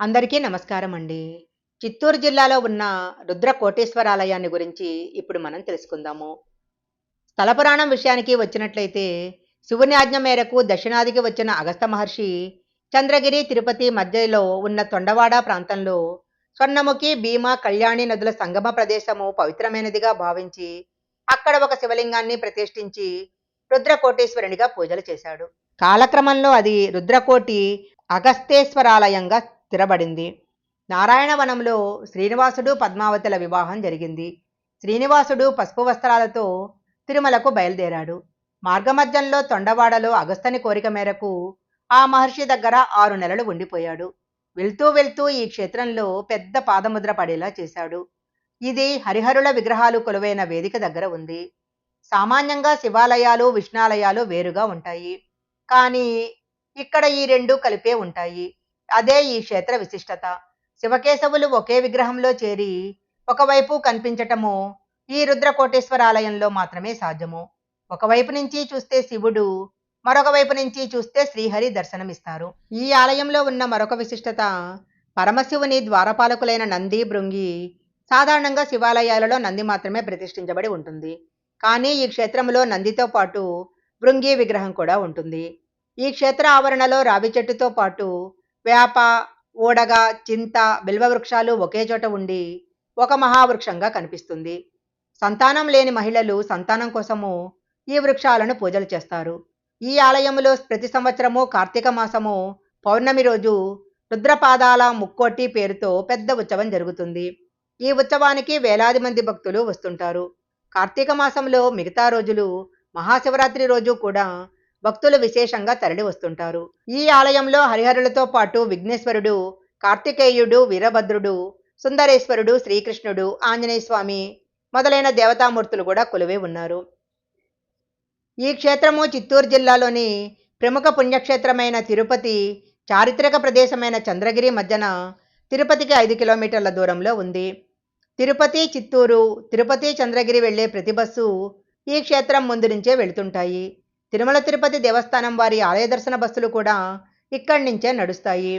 అందరికీ నమస్కారం అండి చిత్తూరు జిల్లాలో ఉన్న రుద్ర కోటేశ్వరాలయాన్ని గురించి ఇప్పుడు మనం తెలుసుకుందాము. స్థల పురాణం విషయానికి వచ్చినట్లయితే శివుని ఆజ్ఞ మేరకు దక్షిణాదికి వచ్చిన అగస్త మహర్షి చంద్రగిరి తిరుపతి మధ్యలో ఉన్న తొండవాడ ప్రాంతంలో స్వర్ణముఖి భీమ కళ్యాణి నదుల సంగమ ప్రదేశము పవిత్రమైనదిగా భావించి అక్కడ ఒక శివలింగాన్ని ప్రతిష్ఠించి రుద్రకోటేశ్వరునిగా పూజలు చేశాడు. కాలక్రమంలో అది రుద్రకోటి అగస్తేశ్వరాలయంగా స్థిరపడింది. నారాయణవనంలో శ్రీనివాసుడు పద్మావతుల వివాహం జరిగింది. శ్రీనివాసుడు పసుపు వస్త్రాలతో తిరుమలకు బయలుదేరాడు. మార్గమధ్యంలో తొండవాడలో అగస్తని కోరిక మేరకు ఆ మహర్షి దగ్గర ఆరు నెలలు ఉండిపోయాడు. వెళ్తూ వెళ్తూ ఈ క్షేత్రంలో పెద్ద పాదముద్ర పడేలా చేశాడు. ఇది హరిహరుల విగ్రహాలు కొలువైన వేదిక దగ్గర ఉంది. సామాన్యంగా శివాలయాలు విష్ణాలయాలు వేరుగా ఉంటాయి. కానీ ఇక్కడ ఈ రెండు కలిపే ఉంటాయి. అదే ఈ క్షేత్ర విశిష్టత. శివకేశవులు ఒకే విగ్రహంలో చేరి ఒకవైపు కనిపించటము ఈ రుద్రకోటేశ్వరాలయంలో మాత్రమే సాధ్యము. ఒకవైపు నుంచి చూస్తే శివుడు మరొక వైపు నుంచి చూస్తే శ్రీహరి దర్శనమిస్తారు. ఈ ఆలయంలో ఉన్న మరొక విశిష్టత పరమశివుని ద్వారపాలకులైన నంది భృంగి సాధారణంగా శివాలయాలలో నంది మాత్రమే ప్రతిష్ఠించబడి ఉంటుంది. కానీ ఈ క్షేత్రంలో నందితో పాటు భృంగి విగ్రహం కూడా ఉంటుంది. ఈ క్షేత్ర ఆవరణలో రావి చెట్టుతో పాటు వేప ఊడగ చింత బిల్వ వృక్షాలు ఒకే చోట ఉండి ఒక మహావృక్షంగా కనిపిస్తుంది. సంతానం లేని మహిళలు సంతానం కోసము ఈ వృక్షాలను పూజలు చేస్తారు. ఈ ఆలయంలో ప్రతి సంవత్సరము కార్తీక మాసము పౌర్ణమి రోజు రుద్రపాదాల ముక్కోటి పేరుతో పెద్ద ఉత్సవం జరుగుతుంది. ఈ ఉత్సవానికి వేలాది మంది భక్తులు వస్తుంటారు. కార్తీక మాసంలో మిగతా రోజులు మహాశివరాత్రి రోజు కూడా భక్తులు విశేషంగా తరలి వస్తుంటారు. ఈ ఆలయంలో హరిహరులతో పాటు విఘ్నేశ్వరుడు కార్తికేయుడు వీరభద్రుడు సుందరేశ్వరుడు శ్రీకృష్ణుడు ఆంజనేయ స్వామి మొదలైన దేవతామూర్తులు కూడా కొలువై ఉన్నారు. ఈ క్షేత్రము చిత్తూరు జిల్లాలోని ప్రముఖ పుణ్యక్షేత్రమైన తిరుపతి చారిత్రక ప్రదేశమైన చంద్రగిరి మధ్యన తిరుపతికి ఐదు కిలోమీటర్ల దూరంలో ఉంది. తిరుపతి చిత్తూరు తిరుపతి చంద్రగిరి వెళ్ళే ప్రతి బస్సు ఈ క్షేత్రం ముందు నుంచే వెళుతుంటాయి. తిరుమల తిరుపతి దేవస్థానం వారి ఆలయ దర్శన బస్సులు కూడా ఇక్కడి నుంచే నడుస్తాయి.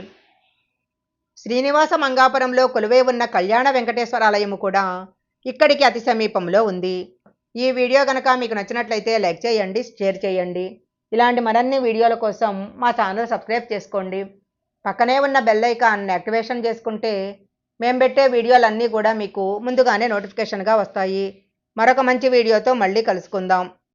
శ్రీనివాస మంగాపురంలో కొలువై ఉన్న కళ్యాణ వెంకటేశ్వర ఆలయము కూడా ఇక్కడికి అతి సమీపంలో ఉంది. ఈ వీడియో కనుక మీకు నచ్చినట్లయితే లైక్ చేయండి షేర్ చేయండి. ఇలాంటి మరిన్ని వీడియోల కోసం మా ఛానల్ సబ్స్క్రైబ్ చేసుకోండి. పక్కనే ఉన్న బెల్ ఐకాన్ యాక్టివేషన్ చేసుకుంటే మేము పెట్టే వీడియోలన్నీ కూడా మీకు ముందుగానే నోటిఫికేషన్గా వస్తాయి. మరొక మంచి వీడియోతో మళ్ళీ కలుసుకుందాం.